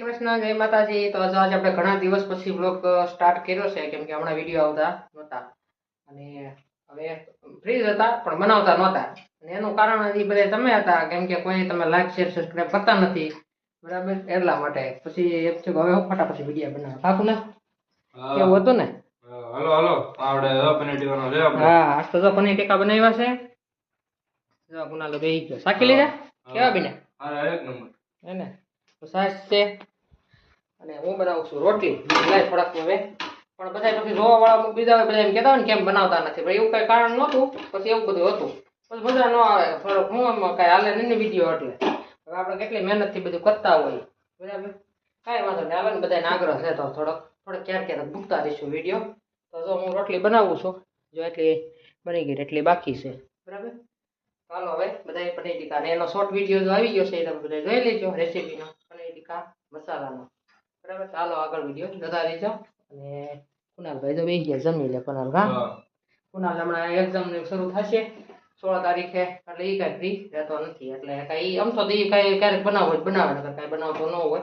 શ્રી કૃષ્ણ જય માતાજી. તો આજે આપણે ઘણા દિવસ પછી બ્લોગ સ્ટાર્ટ કર્યો છે કેમ કે હમણાં વીડિયો આવતા નહોતા. અને હવે ફ્રીજ હતા પણ બનાવતા નહોતા. અને એનું કારણ હજી બધા તમે હતા કેમ કે કોઈ તમે લાઈક શેર સબસ્ક્રાઈબ કરતા નથી. બરાબર? એટલા માટે. પછી એમ છે હવે ફટા પછી વીડિયો બનાવે. કાકુ ને? કેવું હતું ને? Hello hello. આવડે પનીર આપણે. હા આજ તો પનીર ટીકા બનાવ્યા છે. જો બેહી ગયો. સાકી લીધા? કેવા બીને અરે એક નંબર. હે ને? તો સાસ છે. અને હું બનાવું છું રોટલી. લાય થોડાક હવે. પણ બધા પછી જોવા વાળા બીજા હોય બધા એમ કહેતા હોય ને કેમ બનાવતા નથી. પણ એવું કઈ કારણ નહોતું. પછી એવું બધું હતું. પછી મજા ન આવે થોડોક હું એમ કઈ હાલે નહીં વીડિયો એટલે. હવે આપણે કેટલી મહેનતથી બધું કરતા હોય બરાબર? કાંઈ વાંધો નહીં. આવે ને બધાને આગ્રહ છે તો થોડોક થોડોક ક્યારેક ક્યારેક મૂકતા રહીશું વીડિયો. તો જો હું રોટલી બનાવું છું, જો એટલી બની ગઈ, એટલી બાકી છે. બરાબર? ચાલો હવે બધા પનીર ટીકા અને એનો શોર્ટ વીડિયો જો આવી ગયો છે, એ તમે બધા જોઈ લેજો રેસીપીનો પનીર ટીકા મસાલાનો. બરાબર ચાલો આગળ વીડિયો જતા રહેજો. અને કુનાલભાઈ તો બેસી ગયા જમી લે કુનાલ હા. કુનાલ હમણાં એક્ઝામ શરૂ થશે. સોળ તારીખે એટલે એ કાંઈ ફ્રી રહેતો નથી. એટલે કાંઈ આમ તો એ કાંઈ ક્યારેક બનાવો હોય બનાવે નકર કાંઈ બનાવતો ન હોય.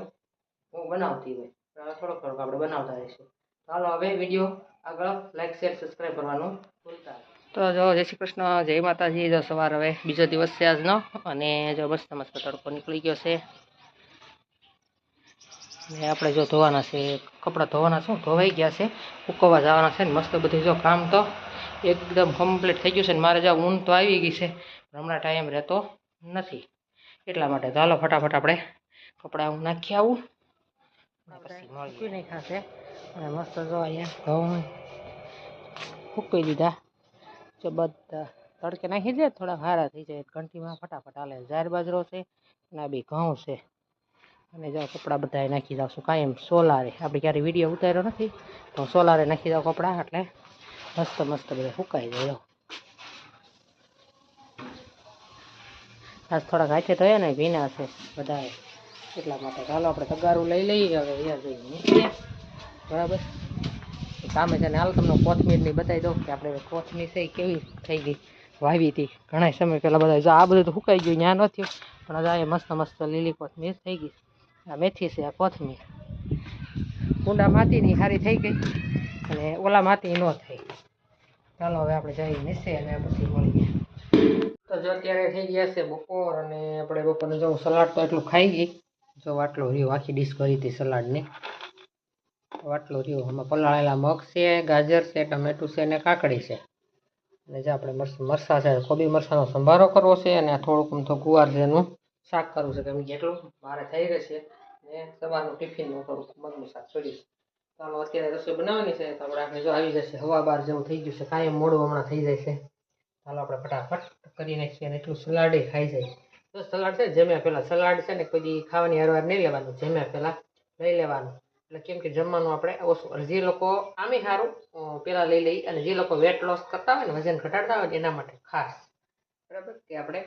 હું બનાવતી હોય. થોડોક થોડોક આપણે બનાવતા રહીશું. ચાલો હવે વીડિયો આગળ લાઈક શેર સબસ્ક્રાઈબ કરવાનું ભૂલતા તો જો જય શ્રી કૃષ્ણ જય માતાજી. જો સવાર હવે બીજો દિવસ છે આજનો. અને જો મસ્ત મસ્ત તડકો નીકળી ગયો છે. ને આપણે જો ધોવાના છે કપડાં ધોવાના શું ધોવાઈ ગયા છે ઉકવવા જવાના છે ને મસ્ત બધું જો કામ તો એકદમ કમ્પ્લીટ થઈ ગયું છે ને મારે જો ઊન તો આવી ગઈ છે હમણાં ટાઈમ રહેતો નથી. એટલા માટે ચાલો ફટાફટ આપણે કપડાં હું નાખી આવું. પછી નહીં ખાશે અને મસ્ત જો અહીંયા ઘઉં ફૂકી દીધા. જો બધા તડકે નાખી દે થોડા હારા થઈ જાય. ઘંટીમાં ફટાફટ હાલે. જાહેર બાજરો છે અને આ બી ઘઉં છે. અને જો કપડાં બધા નાખી દઉં છું. કાયમ સોલારે. આપણે ક્યારે વીડિયો ઉતાર્યો નથી, તો સોલારે નાખી દઉં કપડાં એટલે મસ્ત મસ્ત બધા સુકાઈ જાય. આજ થોડાક હાથે થયા ને ભીના છે બધાએ એટલા માટે ચાલો આપણે તગારું લઈ લઈએ હવે અહીંયા જઈ બરાબર? સામે છે ને હાલ તમને કોથમીરની બતાવી દઉં કે આપણે કોથમીર છે કેવી થઈ ગઈ. વાવી હતી. ઘણા સમય પહેલાં બધા આ બધું તો સુકાઈ ગયું ત્યાં ન થયું. પણ આજે મસ્ત મસ્ત લીલી કોથમીર થઈ ગઈ. આ મેથી છે, આ કોથમીર. કુંડા માતીની સારી થઈ ગઈ અને ઓલા માતી ન થઈ. ચાલો હવે આપણે જઈએ નીચે અને પછી મળીએ. તો જો અત્યારે થઈ ગયા છે બપોર અને આપણે બપોરને જો સલાડ તો એટલું ખાઈ ગઈ. જો આટલો રહ્યો, આખી ડીશ કરી હતી સલાડની. આટલું રહ્યો, આમાં પલાળેલા મગ છે, ગાજર છે, ટમેટું છે અને કાકડી છે. અને જે આપણે મરસ છે, કોબી મરસાનો સંભારો કરવો છે અને આ થોડુંક આમ તો ગુવાર એનું શાક કરવું છે, કેમ કે એટલું મારે થઈ રહેશે ને સવારનું ટિફિનનું કરું મગનું શાક છોડીશ ચાલો અત્યારે રસોઈ બનાવવાની છે, તો આપણે આપણે જો આવી જશે, હવા બહાર જેવું થઈ ગયું છે, કાંઈ મોડું હમણાં થઈ જાય છે. ચાલો આપણે ફટાફટ કરી નાખીએ, અને એટલું સલાડે ખાઈ જાય. તો સલાડ છે જમ્યા પહેલાં સલાડ છે ને કોઈ ખાવાની હરવાર નહીં લેવાનું, જમ્યા પહેલાં લઈ લેવાનું. એટલે કેમ કે જમવાનું આપણે ઓછું જે લોકો આમે સારું પહેલાં લઈ લઈ અને જે લોકો વેટ લોસ કરતા હોય ને, વજન ઘટાડતા હોય એના માટે ખાસ. બરાબર? કે આપણે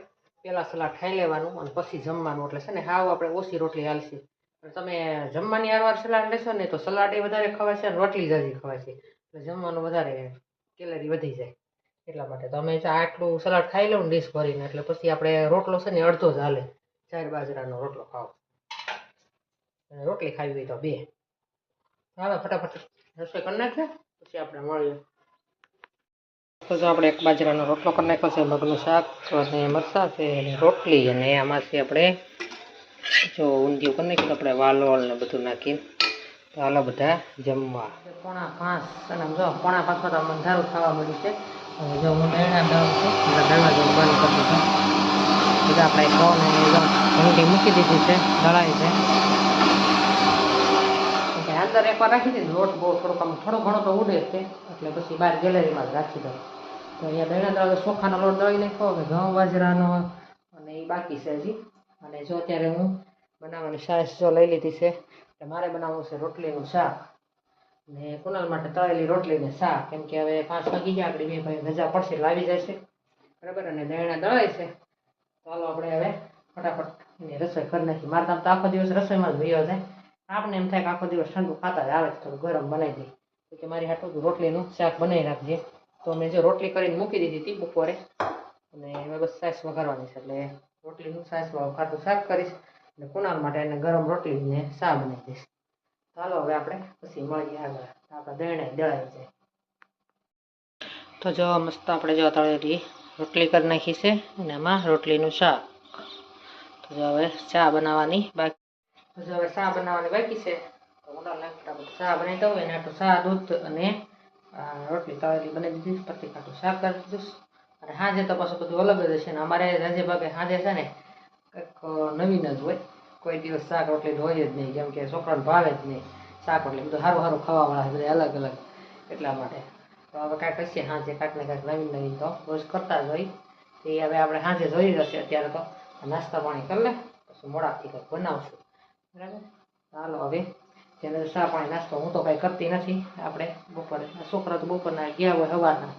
પહેલાં સલાડ ખાઈ લેવાનું અને પછી જમવાનું. એટલે છે ને હાવ આપણે ઓછી રોટલી હાલશે. તમે જમવાની હારવાર સલાડ લેશો ને તો સલાડ એ વધારે ખવાય છે અને રોટલી જાજી ખવાય છે એટલે જમવાનું વધારે કેલરી વધી જાય. એટલા માટે તમે જો આટલું સલાડ ખાઈ લઉં ડીશ ભરીને. એટલે પછી આપણે રોટલો છે ને અડધો જ હાલે. ચાર બાજરાનો રોટલો ખાવ. રોટલી ખાવી હોય તો બે. હાલો, ફટાફટ. રસોઈ કરી નાખીએ પછી આપણે મળીએ. તો જો આપણે એક બાજરાનો રોટલો કરી નાખ્યો છે, મગનું શાક અને મરચાં છે અને રોટલી અને એમાંથી આપણે જો ઊંધિયું કરી નાખ્યું, આપણે વાલોળ ને બધું નાખીને. તો હાલો બધા જમવા. પોણા પાંચ અને જો, પોણા પાંચમાં તો આમ અંધારું થવા મળ્યું છે. અને જો હું દળણા દઉં છું, એટલે બંધ કરી દીધો. બધા આપણે કહો ને જો મૂકી દીધી છે દળાઈ છે. અંદર એકવાર રાખી દીધી. લોટ બહુ થોડોક આમ થોડો ઘણો તો ઉડે છે એટલે પછી બહાર ગેલેરીમાં જ રાખી દઉં. તો અહીંયા દળણા દળાવે ચોખાનો લોટ દળી નાખ્યો. હવે ઘઉં બાજરાનો અને એ બાકી છે હજી. અને જો અત્યારે હું બનાવવાની સાસ જો લઈ લીધી છે, એટલે મારે બનાવવું છે રોટલીનું શાક. ને કુનાલ માટે તળેલી રોટલી ને શાક. કેમ કે હવે પાંચ વાગી ગયા, આપણી બે ભાઈ રજા પડશે લાવી જશે બરાબર? અને દળણા દળાય છે. ચાલો આપણે હવે ફટાફટ એની રસોઈ કરી નાખી મારે તો આખો દિવસ રસોઈમાં જ ભયો જાય. આપણે એમ થાય કે આખો દિવસ ઠંડુ ખાતા જ આવે છે, થોડું ગરમ બનાવી દઈએ કે મારી હાટું રોટલીનું શાક બનાવી રાખજે. તો મેં જો રોટલી કરીને મૂકી દીધી હતી બપોરે. અને હવે બસ સાસ વઘારવાની છે, એટલે રોટલીનું સાસ ખાટું શાક કરીશ અને કુનાલ માટે એને ગરમ રોટલી ને ચા બનાવી દઈશ. ચાલો હવે આપણે પછી મળીએ આગળ. આપણા દેણે દળાઈ જાય. તો જો મસ્ત આપણે જો તળેલી રોટલી કરી નાખી છે, અને એમાં રોટલીનું શાક. તો જો હવે ચા બનાવવાની બાકી તો જો હવે શા બનાવવાની બાકી છે, તો કુનાલને ફટાફટ શા બનાવી દઉં, એને આટલું શા દૂધ અને રોટલી તળેલી બનાવી દીધી પછી કાટું શાક કરી દીધું. અને સાંજે તો પાછું બધું અલગ જ હશે ને અમારે સાંજે ભાગે સાંજે છે ને, કંઈક નવીન જ હોય. કોઈ દિવસ શાક રોટલી હોય જ નહીં, કેમ કે છોકરાને ભાવે જ નહીં શાક રોટલી. બધું સારું સારું ખાવાવાળા બધા અલગ અલગ એટલા માટે. તો હવે કાંઈક હશે સાંજે કાંઈક ને કાંઈક નવીન નવીન તો રોજ કરતા જ હોય. એ હવે આપણે સાંજે જોઈ જશે અત્યારે તો. નાસ્તા પાણી કરી લે, પછી મોડાથી કંઈક બનાવશું. બરાબર? ચાલો હવે જેને ચા પાણી નાસ્તો, હું તો કાંઈ કરતી નથી. આપણે બપોરે છોકરા તો બપોરના ગયા હોય સવારના.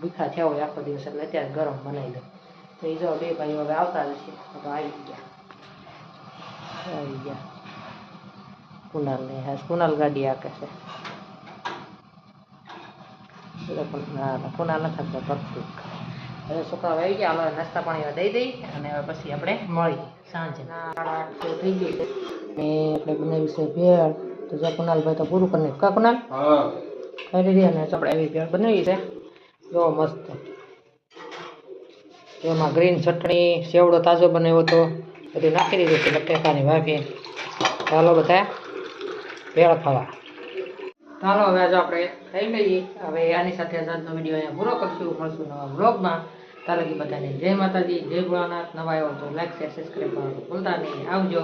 ભૂખા થયા હોય આખો દિવસ, એટલે અત્યારે ગરમ બનાવી દે તો એ જો બે ભાઈઓ હવે આવતા જશે તો આવી ગયા. આવી ગયા. કુનાલ ને હા કુનાલ ગાડી આકે છે. કુનાલ નથી આપતો પરફેક્ટ હવે છોકરાઓ આવી ગયા. હવે નાસ્તા પાણી દઈ દઈ અને પછી આપણે મળીએ. સાંજે. થઈ છે ને આપણે બનાવી છે ભેળ તો જો કુનાલભાઈ તો પૂરું કરી કા કુનાલ હા. કરી દે ને આપણે એવી ભેળ બનાવી છે. જો મસ્ત. એમાં ગ્રીન ચટણી સેવડો તાજો બનાવ્યો હતો. બધું નાખી દીધું છે બટેકાની વાફી. ચાલો બધા ભેળ ખાવા. ચાલો હવે આજે આપણે ખાઈ લઈએ. હવે આની સાથે આજનો વીડિયો અહીંયા પૂરો કરશું. મળશું નવા બ્લોગમાં તારે બધાને જય માતાજી જય ભોળાનાથ. નવા આવ્યો તો લાઈક શેર સબસ્ક્રાઈબ કરવાનું ભૂલતા નહીં. આવજો.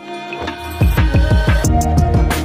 Thank you.